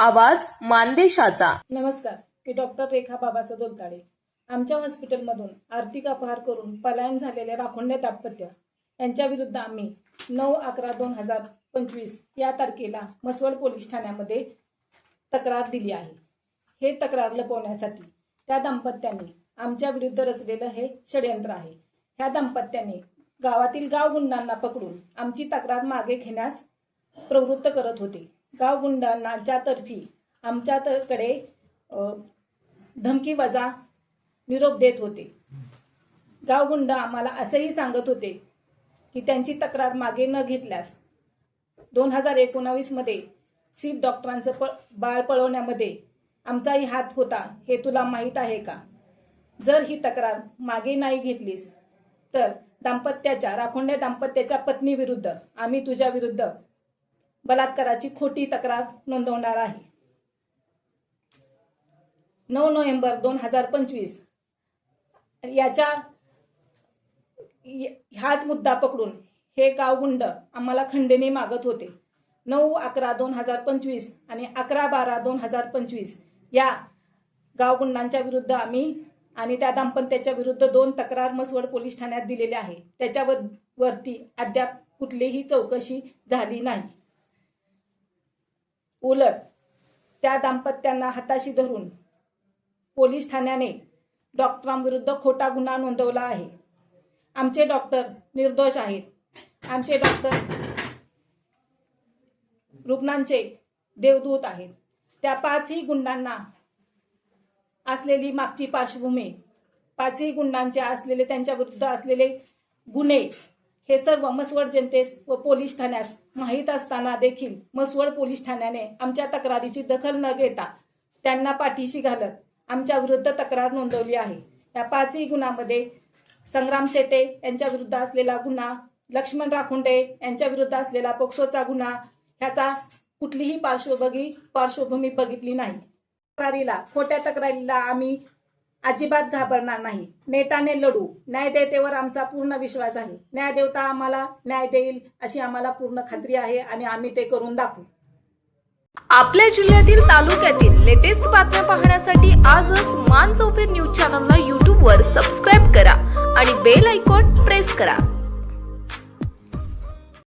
आवाज मानदेशाचा. नमस्कार मी डॉक्टर रेखा बाबासाहेब दोलताडे. आमच्या हॉस्पिटलमधून आर्थिक अपहार करून पलायन झालेले राखोंडे दाम्पत्य यांच्या विरुद्ध आम्ही नऊ अकरा दोन हजार पंचवीस या तारखेला मसवड पोलीस ठाण्यामध्ये तक्रार दिली आहे. हे तक्रार लपवण्यासाठी त्या दाम्पत्याने आमच्या विरुद्ध रचलेलं हे षडयंत्र आहे. ह्या दाम्पत्याने गावातील गाव गुंडांना पकडून आमची तक्रार मागे घेण्यास प्रवृत्त करत होते. गाव गुंडांच्या आमच्याकडे धमकी वजा निरोप देत होते. गावगुंड आम्हाला असंही सांगत होते की त्यांची तक्रार मागे न घेतल्यास दोन हजार एकोणावीसमध्ये सीट डॉक्टरांचं प बाळ पळवण्यामध्ये आमचाही हात होता हे तुला माहीत आहे का? जर ही तक्रार मागे नाही घेतलीस तर दाम्पत्याच्या राखोंड्या दाम्पत्याच्या पत्नीविरुद्ध आम्ही तुझ्याविरुद्ध बलात्काराची खोटी तक्रार नोंदवणार आहे. नऊ नोव्हेंबर दोन हजार पंचवीस. याच्या हाच मुद्दा पकडून हे गावगुंड आम्हाला खंडणी मागत होते. नऊ अकरा दोन हजार पंचवीस आणि अकरा बारा दोन हजार पंचवीस या गावगुंडांच्या विरुद्ध आम्ही आणि त्या दाम्पत्याच्या विरुद्ध दोन तक्रार मसवड पोलीस ठाण्यात दिलेल्या आहे त्याच्यावर वरती अद्याप कुठलीही चौकशी झाली नाही. उलट त्या दाम्पत्यांना हाताशी धरून पोलीस ठाण्याने डॉक्टरांविरुद्ध खोटा गुन्हा नोंदवला आहे. आमचे डॉक्टर निर्दोष आहेत. आमचे डॉक्टर रुग्णांचे देवदूत आहेत. त्या पाचही गुंडांना असलेली मागची पार्श्वभूमी पाचही गुंडांचे असलेले त्यांच्याविरुद्ध असलेले गुन्हे हे सर्व मसवड जनतेस व पोलीस ठाण्यास माहीत असताना देखील मसवड पोलीस ठाण्याने आमच्या तक्रारीची दखल न घेता त्यांना पाठीशी घालत आमच्या विरुद्ध तक्रार नोंदवली आहे. या पाचही गुन्ह्यामध्ये संग्राम सेटे यांच्या विरुद्ध असलेला गुन्हा लक्ष्मण राखुंडे यांच्या विरुद्ध असलेला पोक्सोचा गुन्हा ह्याचा कुठलीही पार्श्वभूमी पार्श्वभूमी बघितली नाही. तक्रारीला खोट्या तक्रारीला आम्ही अजिबात घाबरणार नाही. नेटाने लढू. न्यायदेवतेवर आमचा पूर्ण विश्वास आहे. न्यायदेवता आम्हाला न्याय देईल अशी आम्हाला पूर्ण खात्री आहे आणि आम्ही ते करून दाखवू. आपल्या जिल्ह्यातील तालुक्यातील लेटेस्ट बातम्या पाहण्यासाठी आजच मान चौफेर न्यूज चॅनलला यूट्यूबवर सबस्क्राईब करा आणि बेल आयकॉन प्रेस करा.